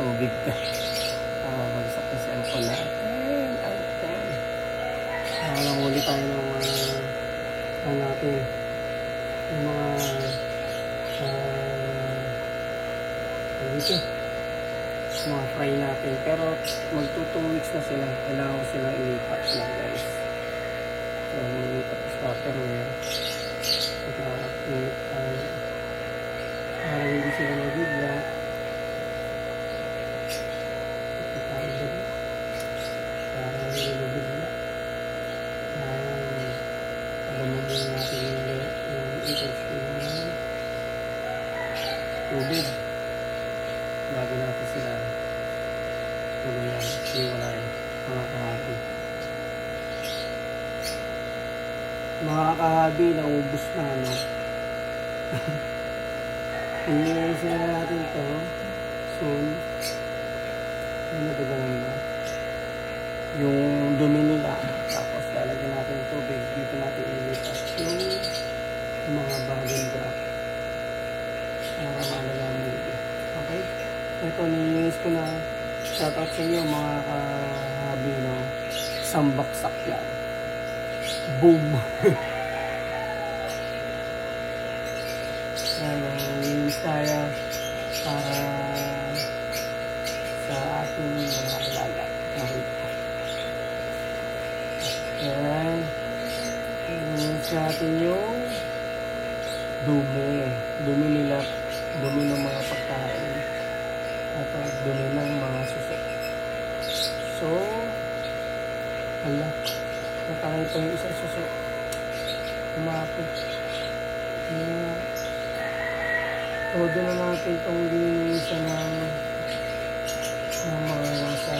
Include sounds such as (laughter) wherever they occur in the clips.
tubig ka. Ah, bagsak na cellphone natin. Time. Ah, nanghuli tayo ng mga ano natin. Yung mga ah, ano dito. Mga fry natin. Pero magto 2 weeks na sila. Kailangan ko sila ilipat na guys. So, ilipat sa Tupperware. Saka, init tayo. Para hindi sila nabigla. Ito tayo dito. Para hindi nabigla. Um, alam mo muna natin yung, yung interest ng tubig. Bago natin sila tuluyan. Iwalay. Mga kahabi. Mga kahabi, naubos na ano. (laughs) Iniisa na natin to. Soon. Ano natagalan ba? Yung dumi nila. Tapos lalagyan natin ng tubig. Dito natin ilipat yung, yung mga bagong drop. Para malalaman nito. Okay? Ito, nilinis ko na. Shoutout sa inyo mga kahabi, no? Isang baksak yan. Boom! (laughs) Ano, nilinis tayo para sa ating mga alaga. Okay. Yan. Nilinis natin yung. Dumi nila. Dumi ng mga pagkain. At ang dumi ng mga suso. So, ala, natangay pa yung isang suso. Umapit. Yeah. Todo na natin itong linisan ng, ng mga nasa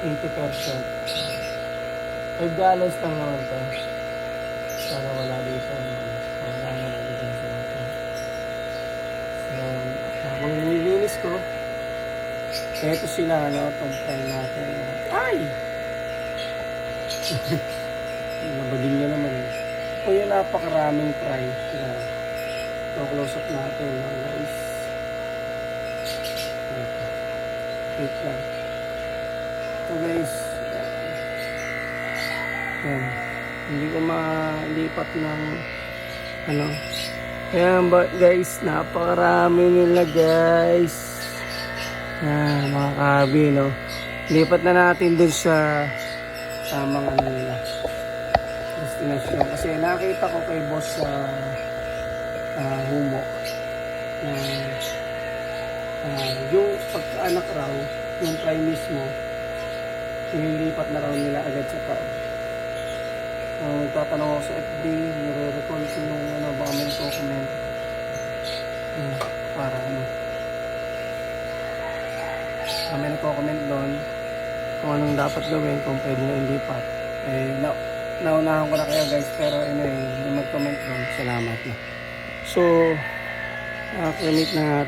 80%. 5 gallons lang naman to. Sana wala dito. Wala na dito sa ito. So, habang nililinis ko, eto sila, ano, itong fry natin. (laughs) Ay! Nabadil niya naman eh. Yung napakaraming fry. Sila. Ito, close up natin, no, guys. Wait lang. Ito, guys. Yan. Hindi ko malipat ng ano. Kaya ba guys, napakarami nila guys. Yan, mga kabi, no. Lipat na natin dun sa tamang ano nila. Destination. Kasi nakita ko kay boss sa uh, humo na ah, yung pagkaanak raw, yung try mismo, nililipat na raw nila agad sa tao. Uh, nagtatanong ako sa FB, nire-recall ko yung ano, baka may comment. Uh, para ano. Uh, may nagko-comment doon kung anong dapat gawin, kung pwede na ilipat. Eh, na, naunahan ko na kayo guys, pero anyway, yung mag-comment doon, salamat na. So, nakakamit na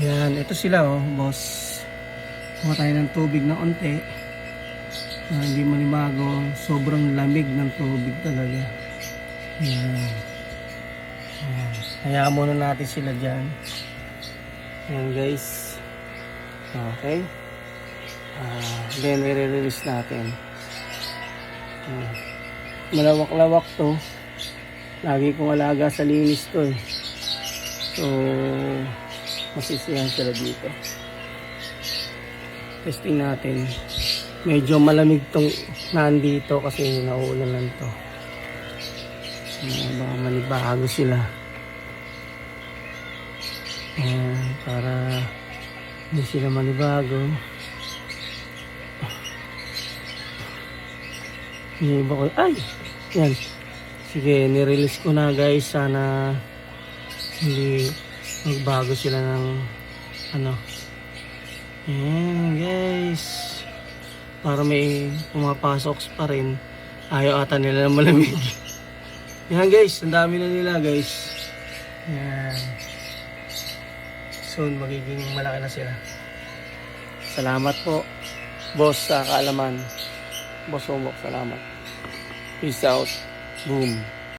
yan, ito sila oh, boss. Kuha tayo ng tubig na onte. Ah, hindi manibago. Sobrang lamig ng tubig talaga. Yan. Yan. Hayaan muna natin sila dyan. Yan guys. Okay. Ah, then, i-release natin. Yan. Malawak-lawak to. Lagi kong alaga sa linis to eh. So, masisiyahan sila dito. Testing natin. Medyo malamig tong nandito kasi nauulan lang to. Uh, baka manibago sila. Ayan, para hindi sila manibago. Yung iba ko, ay! Yan. Sige, nirelease ko na guys. Sana hindi magbago sila ng ano. Ayan guys. Para may pumapasok pa rin. Ayaw ata nila na malamig. (laughs) Yan guys, ang dami na nila guys. Yan. Soon magiging malaki na sila. Salamat po. Boss sa kaalaman. Boss Omok, salamat. Peace out. Boom.